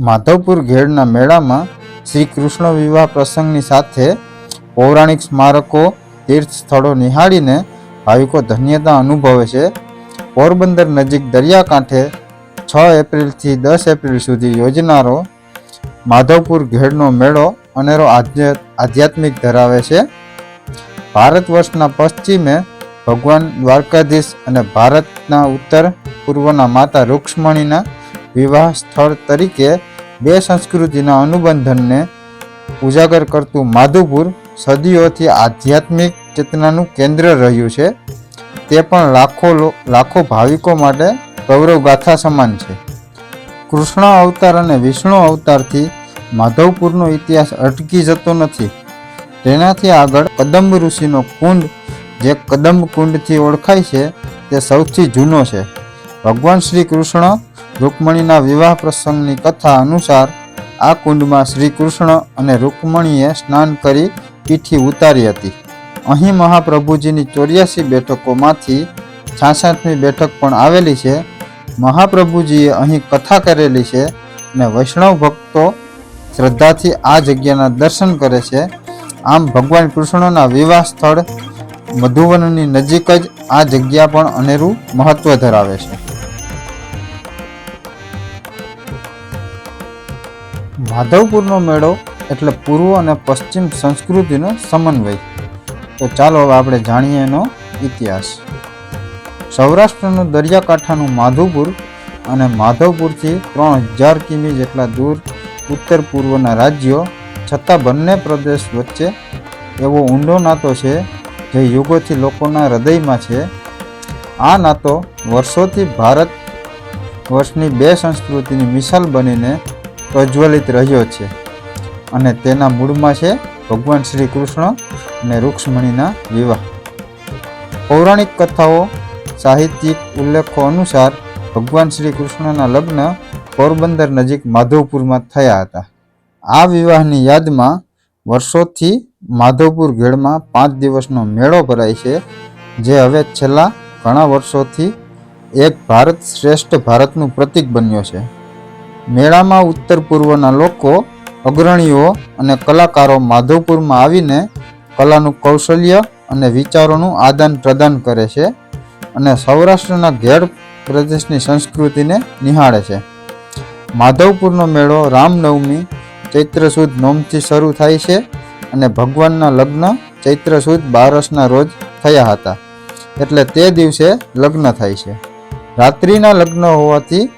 માધવપુર ઘેડના મેળામાં શ્રી કૃષ્ણ વિવાહ પ્રસંગની સાથે પૌરાણિક સ્મારકો તીર્થ સ્થળો નિહાળીને ભાવિકો ધન્યતા અનુભવે છે. પોરબંદર નજીક દરિયાકાંઠે છ એપ્રિલથી દસ એપ્રિલ સુધી યોજનારો માધવપુર ઘેડનો મેળો અનેરો આધ્ય- આધ્યાત્મિક ધરાવે છે. ભારત વર્ષના પશ્ચિમે ભગવાન દ્વારકાધીશ અને ભારતના ઉત્તર પૂર્વના માતા રૂક્ષ્મણીના વિવાહ સ્થળ તરીકે બે સંસ્કૃતિના અનુબંધનને ઉજાગર કરતું માધુપુર સદીઓથી આધ્યાત્મિક ચેતનાનું કેન્દ્ર રહ્યું છે. તે પણ લાખો લાખો ભાવિકો માટે ગૌરવગાથા સમાન છે. કૃષ્ણ અવતાર અને વિષ્ણુ અવતારથી માધવપુરનો ઇતિહાસ અટકી જતો નથી. તેનાથી આગળ કદંબ ઋષિનો કુંડ, જે કદંબ કુંડથી ઓળખાય છે, તે સૌથી જૂનો છે. ભગવાન શ્રી કૃષ્ણ રૂકમણીના વિવાહ પ્રસંગની કથા અનુસાર આ કુંડમાં શ્રી કૃષ્ણ અને રૂકમણીએ સ્નાન કરી પીઠી ઉતારી હતી. અહીં મહાપ્રભુજીની ચોર્યાસી બેઠકોમાંથી છાસઠમી બેઠક પણ આવેલી છે. મહાપ્રભુજીએ અહીં કથા કરેલી છે અને વૈષ્ણવ ભક્તો શ્રદ્ધાથી આ જગ્યાના દર્શન કરે છે. આમ ભગવાન કૃષ્ણના વિવાહ સ્થળ મધુવનની નજીક જ આ જગ્યા પણ અનેરું મહત્વ ધરાવે છે. માધવપુરનો મેળો એટલે પૂર્વ અને પશ્ચિમ સંસ્કૃતિનો સમન્વય. તો ચાલો હવે આપણે જાણીએ એનો ઇતિહાસ. સૌરાષ્ટ્રનું દરિયાકાંઠાનું માધવપુર અને માધવપુરથી ત્રણ હજાર કિમી જેટલા દૂર ઉત્તર પૂર્વના રાજ્યો છતાં બંને પ્રદેશ વચ્ચે એવો ઊંડો નાતો છે જે યુગોથી લોકોના હૃદયમાં છે. આ નાતો વર્ષોથી ભારત વર્ષની બે સંસ્કૃતિની મિસાલ બનીને પ્રજ્વલિત રહ્યો છે. અને તેના મૂળમાં છે ભગવાન શ્રી કૃષ્ણ અને રૂક્ષ્મણીના વિવાહ. પૌરાણિક કથાઓ, સાહિત્યિક ઉલ્લેખો અનુસાર ભગવાન શ્રી કૃષ્ણના લગ્ન પોરબંદર નજીક માધવપુરમાં થયા હતા. આ વિવાહની યાદમાં વર્ષોથી માધવપુર ગેળમાં પાંચ દિવસનો મેળો ભરાય છે, જે હવે છેલ્લા ઘણા વર્ષોથી એક ભારત શ્રેષ્ઠ ભારતનું પ્રતીક બન્યો છે. મેળામાં ઉત્તર પૂર્વના લોકો, અગ્રણીઓ અને કલાકારો માધવપુરમાં આવીને કલાનું કૌશલ્ય અને વિચારોનું આદાન પ્રદાન કરે છે અને સૌરાષ્ટ્રના ઘેડ પ્રદેશની સંસ્કૃતિને નિહાળે છે. માધવપુરનો મેળો રામનવમી, ચૈત્ર સુદ નોમથી શરૂ થાય છે અને ભગવાનના લગ્ન ચૈત્ર સુદ બારસના રોજ થયા હતા. એટલે તે દિવસે લગ્ન થાય છે. રાત્રિના લગ્ન હોવાથી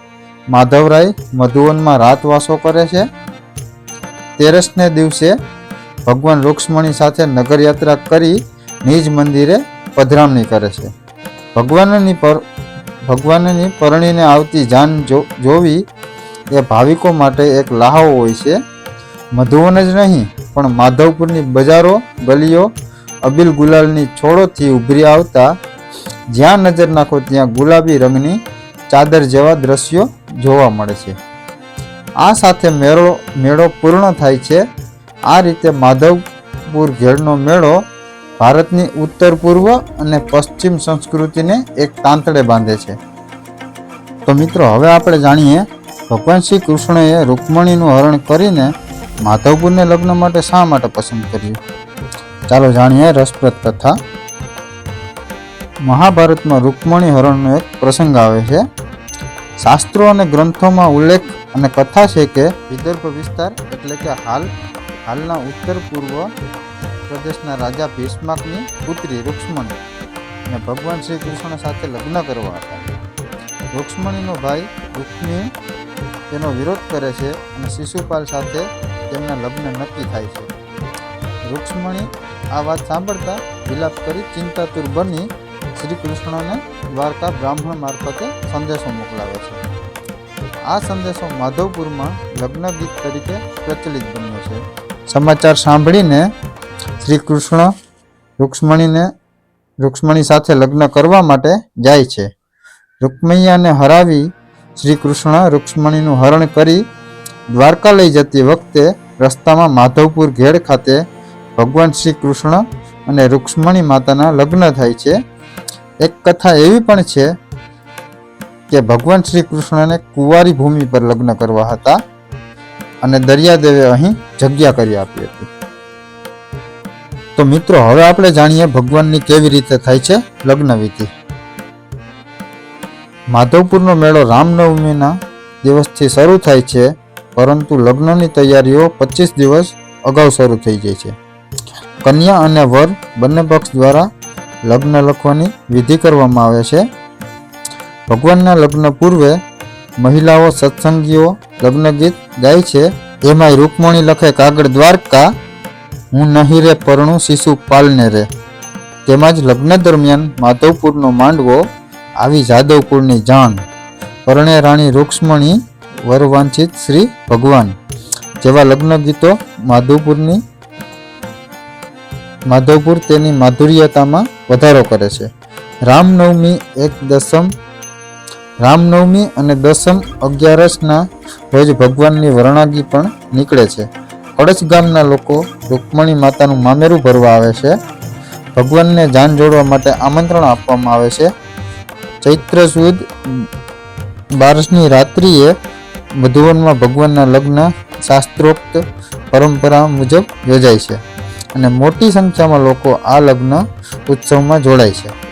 માધવરાય મધુવનમાં રાતવાસો કરે છે. તેરસને દિવસે ભગવાન રૂક્ષ્મણી સાથે નગરયાત્રા કરી નિજ મંદિરે પધરામણી કરે છે. ભગવાનની પર, ભગવાનની પરણીને આવતી જાન જોવી એ ભાવિકો માટે એક લાહો હોય છે. મધુવન જ નહીં, પણ માધવપુરની બજારો, ગલીઓ, અબિલ ગુલાલની છોડોથી ઉભરી આવતા જ્યાં નજર નાખો ત્યાં ગુલાબી રંગની ચાદર જેવા દ્રશ્યો જોવા મળે છે. આ સાથે મેળો મેળો પૂર્ણ થાય છે. આ રીતે માધવપુર ઘેડનો મેળો ભારતની ઉત્તર પૂર્વ અને પશ્ચિમ સંસ્કૃતિને એક તાંતડે બાંધે છે. તો મિત્રો, હવે આપણે જાણીએ, ભગવાન શ્રી કૃષ્ણએ રૂકમણીનું હરણ કરીને માધવપુરને લગ્ન માટે શા માટે પસંદ કર્યું? ચાલો જાણીએ રસપ્રદ કથા. મહાભારતમાં રૂકમણી હરણનો એક પ્રસંગ આવે છે. શાસ્ત્રો અને ગ્રંથોમાં ઉલ્લેખ અને કથા છે કે વિદર્ભ વિસ્તાર એટલે કે હાલ, હાલના ઉત્તર પૂર્વ પ્રદેશના રાજા ભીષ્માકની પુત્રી રૂક્ષ્મણી અને ભગવાન શ્રી કૃષ્ણ સાથે લગ્ન કરવા હતા. રૂક્ષ્મણીનો ભાઈ રૂક્ષ્મી તેનો વિરોધ કરે છે અને શિશુપાલ સાથે તેમના લગ્ન નક્કી થાય છે. રૂક્ષ્મણી આ વાત સાંભળતા વિલાપ કરી ચિંતાતુર બની શ્રી કૃષ્ણને દ્વારકા બ્રાહ્મણ મારફતે સંદેશો મોકલાવે છે. આ સંદેશો માધવપુરમાં લગ્ન ગીત તરીકે પ્રચલિત બન્યો છે. સમાચાર સાંભળીને શ્રી કૃષ્ણ રૂક્ષ્મણીને, રૂક્ષ્મણી સાથે લગ્ન કરવા માટે જાય છે. રુક્મૈયાને હરાવી શ્રી કૃષ્ણ રૂક્ષ્મણીનું હરણ કરી દ્વારકા લઈ જતી વખતે રસ્તામાં માધવપુર ઘેડ ખાતે ભગવાન શ્રી કૃષ્ણ અને રૂક્ષ્મણી માતાના લગ્ન થાય છે. એક કથા એવી પણ છે કે ભગવાન શ્રી કૃષ્ણને કુંવારી ભૂમિ પર લગ્ન કરવા હતા અને દરિયાદેવે અહીં જગ્યા કરી આપી હતી. તો મિત્રો, હવે આપણે જાણીએ ભગવાનની કેવી રીતે થાય છે લગ્ન વિધિ. માધવપુરનો મેળો રામનવમીના દિવસથી શરૂ થાય છે, પરંતુ લગ્નની તૈયારીઓ પચીસ દિવસ અગાઉ શરૂ થઈ જાય છે. કન્યા અને વર બંને પક્ષ દ્વારા લગ્ન લખવાની વિધિ કરવામાં આવે છે. ભગવાનના લગ્ન પૂર્વે મહિલાઓ સત્સંગીઓ લગ્ન ગીત ગાય છે. એમાંય રૂકમણી લખે, કાગળ દ્વારકા, હું નહીં રે પરણું શિશુ પાલને રે. તેમજ લગ્ન દરમિયાન માધવપુરનો માંડવો આવી જાદવપુરની જાણ. પરણે રાણી રૂક્ષ્મણી વરવાંછિત શ્રી ભગવાન. જેવા લગ્ન ગીતો માધવપુરની માધવપુર તેની માધુર્યતામાં વધારો કરે છે. રામનવમી એક દસમ, રામનવમી અને દસમ અગિયારસના રોજ ભગવાનની વરણાગી પણ નીકળે છે. કળશ ગામના લોકો રૂકમણી માતાનું મામેરું ભરવા આવે છે. ભગવાનને જાન જોડવા માટે આમંત્રણ આપવામાં આવે છે. ચૈત્ર સુદ બારસની રાત્રિએ મધુવનમાં ભગવાનના લગ્ન શાસ્ત્રોક્ત પરંપરા મુજબ યોજાય છે. અને મોટી સંખ્યામાં લોકો આ લગ્ન ઉત્સવમાં જોડાય છે.